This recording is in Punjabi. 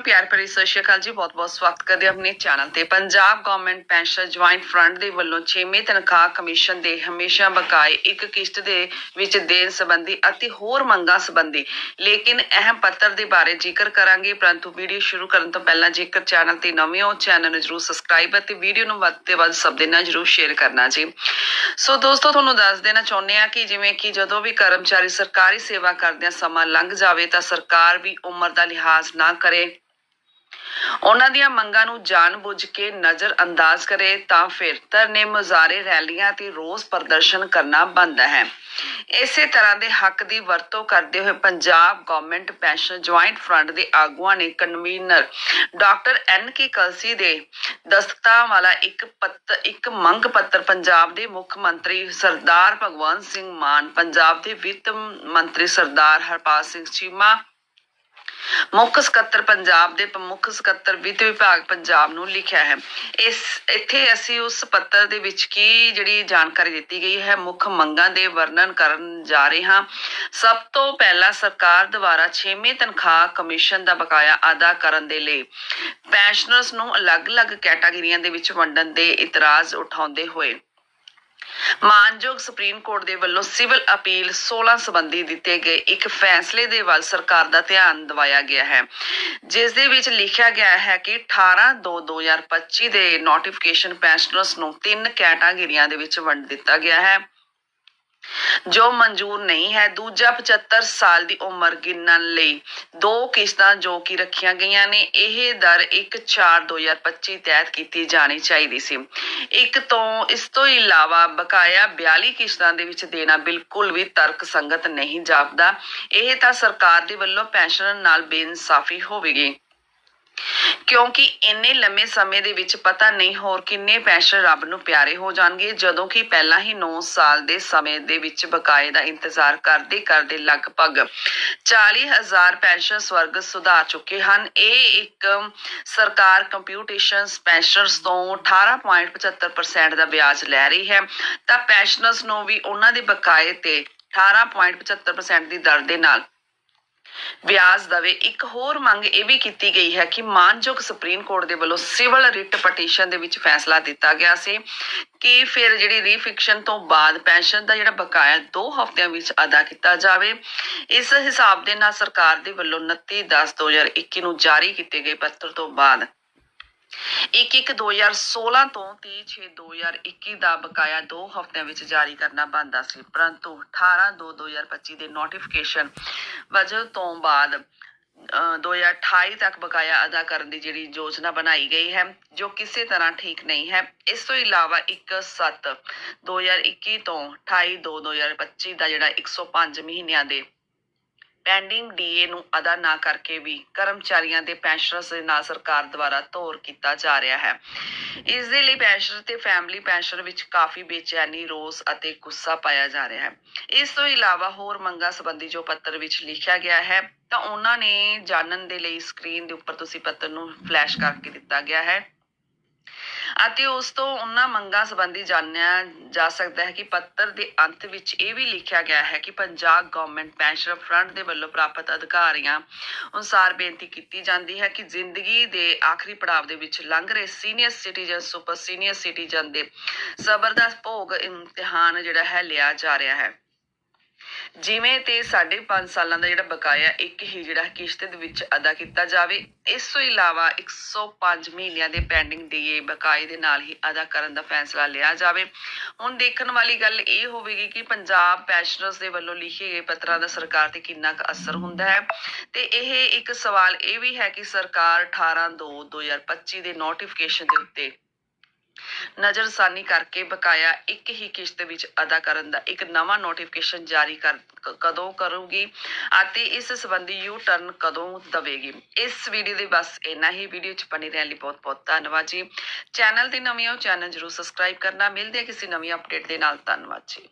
ਪਿਆਰ ਭਰੀ ਸਤਿ ਸ਼੍ਰੀ ਅਕਾਲ ਜੀ, ਬਹੁਤ ਬਹੁਤ ਸਵਾਗਤ ਕਰਦੇ ਆਪਣੇ ਚੈਨਲ ਤੇ। Punjab government pension joint front ਦੇ ਵੱਲੋਂ 6ਵੇਂ ਤਨਖਾਹ ਕਮਿਸ਼ਨ ਦੇ ਹਮੇਸ਼ਾ ਬਕਾਏ ਇੱਕ ਕਿਸ਼ਤ ਦੇ ਵਿੱਚ ਦੇਣ ਸੰਬੰਧੀ ਅਤੇ ਹੋਰ ਮੰਗਾਂ ਸੰਬੰਧੀ। ਲੇਕਿਨ ਅਹਿਮ ਪੱਤਰ ਦੇ ਬਾਰੇ ਜ਼ਿਕਰ ਕਰਾਂਗੇ, ਪਰੰਤੂ ਵੀਡੀਓ ਸ਼ੁਰੂ ਕਰਨ ਤੋਂ ਪਹਿਲਾਂ ਜੇਕਰ ਚੈਨਲ ਤੇ ਨਵੇਂ ਹੋ, ਚੈਨਲ ਨੂੰ ਜਰੂਰ ਸਬਸਕ੍ਰਾਈਬ ਅਤੇ ਵੀਡੀਓ ਨੂੰ ਵੱਧ ਤੋਂ ਵੱਧ ਸਭ ਦੇ ਨਾਲ ਜਰੂਰ ਸ਼ੇਅਰ ਕਰਨਾ ਜੀ। ਸੋ ਦੋਸਤੋ, ਤੁਹਾਨੂੰ ਦੱਸ ਦੇਣਾ ਚਾਹੁੰਦੇ ਆ ਕਿ ਜਿਵੇਂ ਕਿ ਜਦੋਂ ਵੀ ਕਰਮਚਾਰੀ ਸਰਕਾਰੀ ਸੇਵਾ ਕਰਦਿਆਂ ਸਮਾਂ ਲੰਘ ਜਾਵੇ ਤਾਂ ਸਰਕਾਰ ਵੀ ਉਮਰ ਦਾ ਲਿਹਾਜ਼ ਨਾ ਕਰੇ। ਉਹਨਾਂ ਦੀਆਂ ਮੰਗਾਂ ਨੂੰ ਜਾਣਬੁੱਝ ਕੇ ਨਜ਼ਰ ਕਰੇ ਤਾਂ ਫਿਰ ਧਰਨੇ ਮੁਜ਼ਾਰੇ ਰੈਲੀਆਂ ਤੇ ਰੋਸ ਪ੍ਰਦਰਸ਼ਨ ਕਰਨਾ ਬਣਦਾ ਹੈ। ਇਸੇ ਤਰ੍ਹਾਂ ਦੇ ਹੱਕ ਦੀ ਵਰਤੋਂ ਕਰਦੇ ਹੋਏ Punjab government pension joint front ਦੇ ਆਗੂਆਂ ਨੇ convener doctor N K Kalsi ਦੇ ਦਸਤਖਤਾਂ ਵਾਲਾ ਇੱਕ ਪੱਤਰ ਇੱਕ ਮੰਗ ਪੱਤਰ ਪੰਜਾਬ ਦੇ ਮੁੱਖ ਮੰਤਰੀ ਸਰਦਾਰ ਭਗਵੰਤ ਸਿੰਘ ਮਾਨ, ਪੰਜਾਬ ਦੇ ਵਿੱਤ ਮੰਤਰੀ ਸਰਦਾਰ ਹਰਪਾਲ ਸਿੰਘ ਚੀਮਾ ਮੁੱਖ ਸਕੱਤਰ ਪੰਜਾਬ ਦੇ ਪ੍ਰਮੁੱਖ ਸਕੱਤਰ ਵਿੱਤ ਵਿਭਾਗ ਪੰਜਾਬ ਨੂੰ ਲਿਖਿਆ ਹੈ। ਇਸ, ਇੱਥੇ ਅਸੀਂ ਉਸ ਪੱਤਰ ਦੇ ਵਿੱਚ ਕੀ ਜਿਹੜੀ ਜਾਣਕਾਰੀ ਦਿੱਤੀ ਗਈ ਹੈ, ਮੁੱਖ ਮੰਗਾਂ ਦੇ ਵਰਣਨ ਕਰਨ ਜਾ ਰਹੇ ਹਾਂ। ਸਭ ਤੋਂ ਪਹਿਲਾਂ ਸਰਕਾਰ ਦੁਆਰਾ 6ਵੇਂ ਤਨਖਾਹ ਕਮਿਸ਼ਨ ਦਾ ਬਕਾਇਆ ਅਦਾ ਕਰਨ ਦੇ ਲਈ ਪੈਨਸ਼ਨਰਸ ਨੂੰ ਅਲੱਗ-ਅਲੱਗ ਕੈਟਾਗਰੀਆਂ ਦੇ ਵਿੱਚ ਵੰਡਣ ਦੇ ਇਤਰਾਜ਼ ਉਠਾਉਂਦੇ ਹੋਏ ਮਾਨਯੋਗ ਸੁਪਰੀਮ ਕੋਰਟ ਦੇ ਵੱਲੋਂ ਸਿਵਲ ਅਪੀਲ 16 ਸੰਬੰਧੀ ਦਿੱਤੇ ਗਏ ਇੱਕ ਫੈਸਲੇ ਦੇ ਵੱਲ ਸਰਕਾਰ ਦਾ ਧਿਆਨ ਦਿਵਾਇਆ ਗਿਆ ਹੈ। ਜਿਸ ਦੇ ਵਿੱਚ ਲਿਖਿਆ ਗਿਆ ਹੈ ਕਿ 18/2/2025 ਦੇ ਨੋਟੀਫਿਕੇਸ਼ਨ ਪੈਨਸ਼ਨਰਸ ਨੂੰ ਤਿੰਨ ਕੈਟਾਗਰੀਆਂ ਦੇ ਵਿੱਚ ਵੰਡ ਦਿੱਤਾ ਗਿਆ ਹੈ। ਜੋ ਮਨਜ਼ੂਰ ਨਹੀਂ ਹੈ, ਦੂਜਾ 75 ਸਾਲ ਦੀ ਉਮਰ ਗਿਣਨ ਲਈ ਦੋ ਕਿਸ਼ਤਾਂ ਜੋ ਕਿ ਰੱਖੀਆਂ ਗਈਆਂ ਨੇ, ਇਹ ਦਰ 1/4/2025 ਤਹਿਤ ਕੀਤੀ ਜਾਣੀ ਚਾਹੀਦੀ ਸੀ। ਇੱਕ ਤੋਂ ਇਸ ਤੋਂ ਇਲਾਵਾ ਬਕਾਇਆ 42 ਕਿਸ਼ਤਾਂ ਦੇ ਵਿੱਚ ਦੇਣਾ ਬਿਲਕੁਲ ਵੀ ਤਰਕ ਸੰਗਤ ਨਹੀਂ ਜਾਪਦਾ। ਇਹ ਤਾਂ ਸਰਕਾਰ ਦੇ ਵੱਲੋਂ ਪੈਨਸ਼ਨ ਨਾਲ ਬੇਇਨਸਾਫੀ ਹੋਵੇਗੀ। ਕਿਉਂਕਿ ਇੰਨੇ ਲੰਮੇ ਸਮੇਂ ਦੇ ਵਿੱਚ ਪਤਾ ਨਹੀਂ ਹੋਰ ਕਿੰਨੇ ਪੈਨਸ਼ਨ ਰੱਬ ਨੂੰ ਪਿਆਰੇ ਹੋ ਜਾਣਗੇ, ਜਦੋਂ ਕਿ ਪਹਿਲਾਂ ਹੀ 9 ਸਾਲ ਦੇ ਸਮੇਂ ਦੇ ਵਿੱਚ ਬਕਾਏ ਦਾ ਇੰਤਜ਼ਾਰ ਕਰਦੇ ਕਰਦੇ ਲਗਭਗ 40000 ਪੈਨਸ਼ਨ ਸਵਰਗ ਸੁਧਾਰ ਚੁੱਕੇ ਹਨ। ਇਹ ਇੱਕ ਸਰਕਾਰ ਕੰਪਿਊਟੇਸ਼ਨਸ ਪੈਨਸ਼ਨਰਸ ਤੋਂ 18.75% ਦਾ ਵਿਆਜ ਲੈ ਰਹੀ ਹੈ। ਤਾਂ ਪੈਨਸ਼ਨਰਸ ਨੂੰ ਵੀ ਉਹਨਾਂ ਦੇ ਬਕਾਏ ਤੇ 18.75% ਦੀ ਦਰ ਦੇ ਨਾਲ ਵਿਆਜ ਦਵੇ। ਇੱਕ ਹੋਰ ਮੰਗ ਇਹ ਵੀ ਕੀਤੀ ਗਈ ਹੈ ਕਿ ਮਾਨਯੋਗ ਸੁਪਰੀਮ ਕੋਰਟ ਦੇ ਵੱਲੋਂ ਸਿਵਲ ਰਿਟ ਪਟੀਸ਼ਨ ਦੇ ਵਿੱਚ ਫੈਸਲਾ ਦਿੱਤਾ ਗਿਆ ਸੀ ਕਿ ਫਿਰ ਜਿਹੜੀ ਰੀਫਿਕਸ਼ਨ ਤੋਂ ਬਾਅਦ ਪੈਨਸ਼ਨ ਦਾ ਜਿਹੜਾ ਬਕਾਇਆ 2 ਹਫ਼ਤਿਆਂ ਵਿੱਚ ਅਦਾ ਕੀਤਾ ਜਾਵੇ। ਇਸ ਹਿਸਾਬ ਦੇ ਨਾਲ ਸਰਕਾਰ ਦੇ ਵੱਲੋਂ 29/10/2021 ਨੂੰ ਜਾਰੀ ਕੀਤੇ ਗਏ ਪੱਤਰ ਤੋਂ ਬਾਅਦ 1/1/2016 ਤੋਂ 30/6/2021 ਦਾ ਬਕਾਇਆ 2 ਹਫ਼ਤਿਆਂ ਵਿੱਚ ਜਾਰੀ ਕਰਨਾ ਬਣਦਾ ਸੀ, ਪਰੰਤੂ 18/2/2025 ਦੇ ਨੋਟੀਫਿਕੇਸ਼ਨ ਵਜ੍ਹਾ ਤੋਂ ਬਾਅਦ, ਅਹ 2028 ਤੱਕ ਬਕਾਇਆ ਅਦਾ ਕਰਨ ਦੀ ਜਿਹੜੀ ਯੋਜਨਾ ਬਣਾਈ ਗਈ ਹੈ, ਜੋ ਕਿਸੇ ਤਰ੍ਹਾਂ ਠੀਕ ਨਹੀਂ ਹੈ, ਇਸ ਤੋਂ ਇਲਾਵਾ 1/7 2021 ਤੋਂ 28/2/2025 ਦਾ ਜਿਹੜਾ 105 ਮਹੀਨਿਆਂ ਦੇ ਪੈਂਡਿੰਗ ਡੀਏ ਨੂੰ ਅਦਾ ਨਾ ਕਰਕੇ ਵੀ ਕਰਮਚਾਰੀਆਂ ਦੇ ਪੈਨਸ਼ਨਰਸ ਦੇ ਨਾਲ ਸਰਕਾਰ ਦੁਆਰਾ ਧੋਰ ਕੀਤਾ ਜਾ ਰਿਹਾ ਹੈ। ਇਸ ਦੇ ਲਈ ਪੈਨਸ਼ਨਰ ਤੇ ਫੈਮਿਲੀ ਪੈਨਸ਼ਨ ਵਿੱਚ ਕਾਫੀ ਬੇਚੈਨੀ, ਰੋਸ ਅਤੇ ਗੁੱਸਾ ਪਾਇਆ ਜਾ ਰਿਹਾ ਹੈ। ਇਸ ਤੋਂ ਇਲਾਵਾ ਹੋਰ ਮੰਗਾਂ ਸੰਬੰਧੀ ਜੋ ਪੱਤਰ ਵਿੱਚ ਲਿਖਿਆ ਗਿਆ ਹੈ, ਤਾਂ ਉਹਨਾਂ ਨੇ ਜਾਣਨ ਦੇ ਲਈ ਸਕਰੀਨ ਦੇ ਉੱਪਰ ਤੁਸੀਂ ਪੱਤਰ ਨੂੰ ਫਲੈਸ਼ ਕਰਕੇ ਦਿੱਤਾ ਗਿਆ ਹੈ। ਅਤੇ ਉਸ ਤੋਂ ਉਹਨਾਂ ਮੰਗਾਂ ਸੰਬੰਧੀ ਜਾਣਿਆ ਜਾ ਸਕਦਾ ਹੈ ਕਿ ਪੱਤਰ ਦੇ ਅੰਤ ਵਿੱਚ ਇਹ ਵੀ ਲਿਖਿਆ ਗਿਆ ਹੈ ਕਿ ਪੰਜਾਬ ਗਵਰਨਮੈਂਟ ਪੈਨਸ਼ਨ ਫਰੰਟ ਦੇ ਵੱਲੋਂ ਪ੍ਰਾਪਤ ਅਧਿਕਾਰੀਆਂ ਅਨੁਸਾਰ ਬੇਨਤੀ ਕੀਤੀ ਜਾਂਦੀ ਹੈ ਕਿ ਜ਼ਿੰਦਗੀ ਦੇ ਆਖਰੀ ਪੜਾਅ ਦੇ ਵਿੱਚ ਲੰਘ ਰਹੇ senior citizen super senior citizen ਦੇ ਜ਼ਬਰਦਸਤ ਭੋਗ ਇਮਤਿਹਾਨ ਜਿਹੜਾ ਹੈ ਲਿਆ ਜਾ ਰਿਹਾ ਹੈ। ਜਿਵੇਂ ਤੇ 5.5 ਸਾਲਾਂ ਦਾ ਜਿਹੜਾ ਬਕਾਇਆ ਇੱਕ ਹੀ ਜਿਹੜਾ ਕਿਸ਼ਤ ਦੇ ਵਿੱਚ ਅਦਾ ਕੀਤਾ ਜਾਵੇ, ਇਸ ਤੋਂ ਇਲਾਵਾ 105 ਮਹੀਨਿਆਂ ਦੇ ਪੈਂਡਿੰਗ ਡੀਏ ਬਕਾਏ ਦੇ ਨਾਲ ਹੀ ਅਦਾ ਕਰਨ ਦਾ ਫੈਸਲਾ ਲਿਆ ਜਾਵੇ। ਹੁਣ ਦੇਖਣ ਵਾਲੀ ਗੱਲ ਇਹ ਹੋਵੇਗੀ ਕਿ ਪੰਜਾਬ ਪੈਨਸ਼ਨਰਸ ਦੇ ਵੱਲੋਂ ਲਿਖੇ ਗਏ ਪੱਤਰਾਂ ਦਾ ਸਰਕਾਰ ਤੇ ਕਿੰਨਾ ਕੁ ਅਸਰ ਹੁੰਦਾ ਹੈ। ਤੇ ਇਹ ਇੱਕ ਸਵਾਲ ਇਹ ਵੀ ਹੈ ਕਿ ਸਰਕਾਰ 18 2 2025 ਦੇ ਨੋਟੀਫਿਕੇਸ਼ਨ ਦੇ ਉੱਤੇ ਨਜ਼ਰਸਾਨੀ ਕਰਕੇ ਬਕਾਇਆ ਇੱਕ ਹੀ ਕਿਸ਼ਤ ਵਿੱਚ ਅਦਾ ਕਰਨ ਦਾ ਇੱਕ ਨਵਾਂ ਨੋਟੀਫਿਕੇਸ਼ਨ ਜਾਰੀ ਕਰ ਕਦੋਂ ਕਰੂਗੀ ਅਤੇ ਇਸ ਸੰਬੰਧੀ ਯੂ ਟਰਨ ਕਦੋਂ ਦਵੇਗੀ। ਇਸ ਵੀਡੀਓ ਦੇ ਬਸ ਇੰਨਾ ਹੀ। ਵੀਡੀਓ ਚ ਬਣੇ ਰਹਿਣ ਲਈ ਬਹੁਤ ਬਹੁਤ ਧੰਨਵਾਦ ਜੀ। ਚੈਨਲ ਤੇ ਨਵੇਂ ਹੋ, ਚੈਨਲ ਜਰੂਰ ਸਬਸਕ੍ਰਾਈਬ ਕਰਨਾ। ਮਿਲਦੇ ਹਾਂ ਕਿਸੇ ਨਵੀਂ ਅਪਡੇਟ ਦੇ ਨਾਲ। ਧੰਨਵਾਦ ਜੀ।